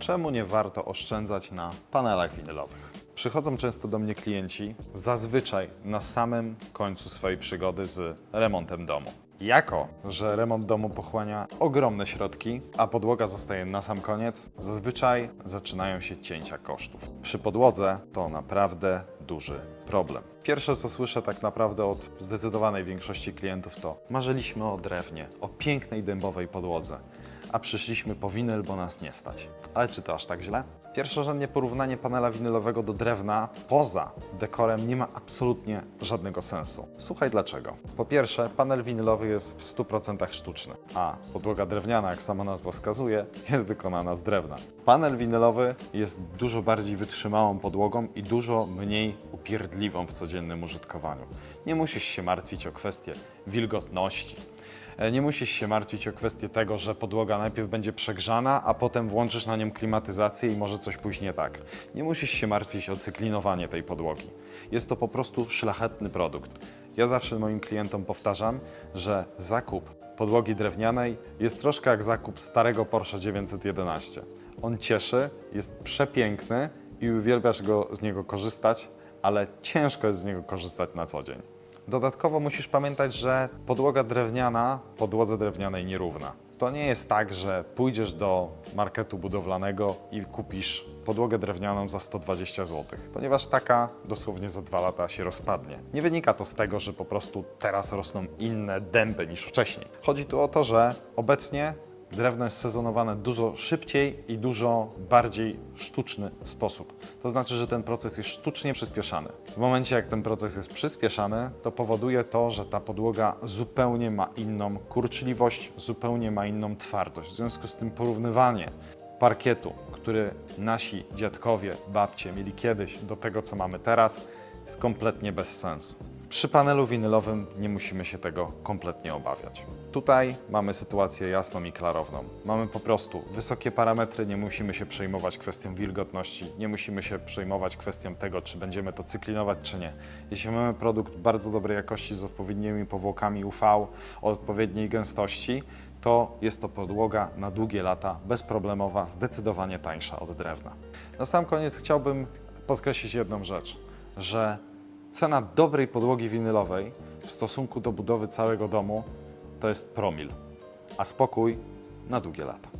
czemu nie warto oszczędzać na panelach winylowych. Przychodzą często do mnie klienci, zazwyczaj na samym końcu swojej przygody z remontem domu. Jako, że remont domu pochłania ogromne środki, a podłoga zostaje na sam koniec, zazwyczaj zaczynają się cięcia kosztów. Przy podłodze to naprawdę duży problem. Pierwsze, co słyszę tak naprawdę od zdecydowanej większości klientów, to marzyliśmy o drewnie, o pięknej dębowej podłodze, a przyszliśmy po winyl, bo nas nie stać. Ale czy to aż tak źle? Pierwszorzędnie porównanie panela winylowego do drewna poza dekorem nie ma absolutnie żadnego sensu. Słuchaj dlaczego. Po pierwsze, panel winylowy jest w 100% sztuczny, a podłoga drewniana, jak sama nazwa wskazuje, jest wykonana z drewna. Panel winylowy jest dużo bardziej wytrzymałą podłogą i dużo mniej upierdliwą w codziennym użytkowaniu. Nie musisz się martwić o kwestie wilgotności, E, Nie musisz się martwić o kwestię tego, że podłoga najpierw będzie przegrzana, a potem włączysz na nią klimatyzację i może coś pójść nie tak. Nie musisz się martwić o cyklinowanie tej podłogi. Jest to po prostu szlachetny produkt. Ja zawsze moim klientom powtarzam, że zakup podłogi drewnianej jest troszkę jak zakup starego Porsche 911. On cieszy, jest przepiękny i uwielbiasz go z niego korzystać, ale ciężko jest z niego korzystać na co dzień. Dodatkowo musisz pamiętać, że podłoga drewniana podłodze drewnianej nierówna. To nie jest tak, że pójdziesz do marketu budowlanego i kupisz podłogę drewnianą za 120 zł, ponieważ taka dosłownie za dwa lata się rozpadnie. Nie wynika to z tego, że po prostu teraz rosną inne dęby niż wcześniej. Chodzi tu o to, że obecnie drewno jest sezonowane dużo szybciej i dużo bardziej sztuczny sposób. To znaczy, że ten proces jest sztucznie przyspieszany. W momencie, jak ten proces jest przyspieszany, to powoduje to, że ta podłoga zupełnie ma inną kurczliwość, zupełnie ma inną twardość. W związku z tym porównywanie parkietu, który nasi dziadkowie, babcie mieli kiedyś do tego, co mamy teraz, jest kompletnie bez sensu. Przy panelu winylowym nie musimy się tego kompletnie obawiać. Tutaj mamy sytuację jasną i klarowną. Mamy po prostu wysokie parametry, nie musimy się przejmować kwestią wilgotności, nie musimy się przejmować kwestią tego, czy będziemy to cyklinować, czy nie. Jeśli mamy produkt bardzo dobrej jakości z odpowiednimi powłokami UV o odpowiedniej gęstości, to jest to podłoga na długie lata, bezproblemowa, zdecydowanie tańsza od drewna. Na sam koniec chciałbym podkreślić jedną rzecz, że cena dobrej podłogi winylowej w stosunku do budowy całego domu to jest promil, a spokój na długie lata.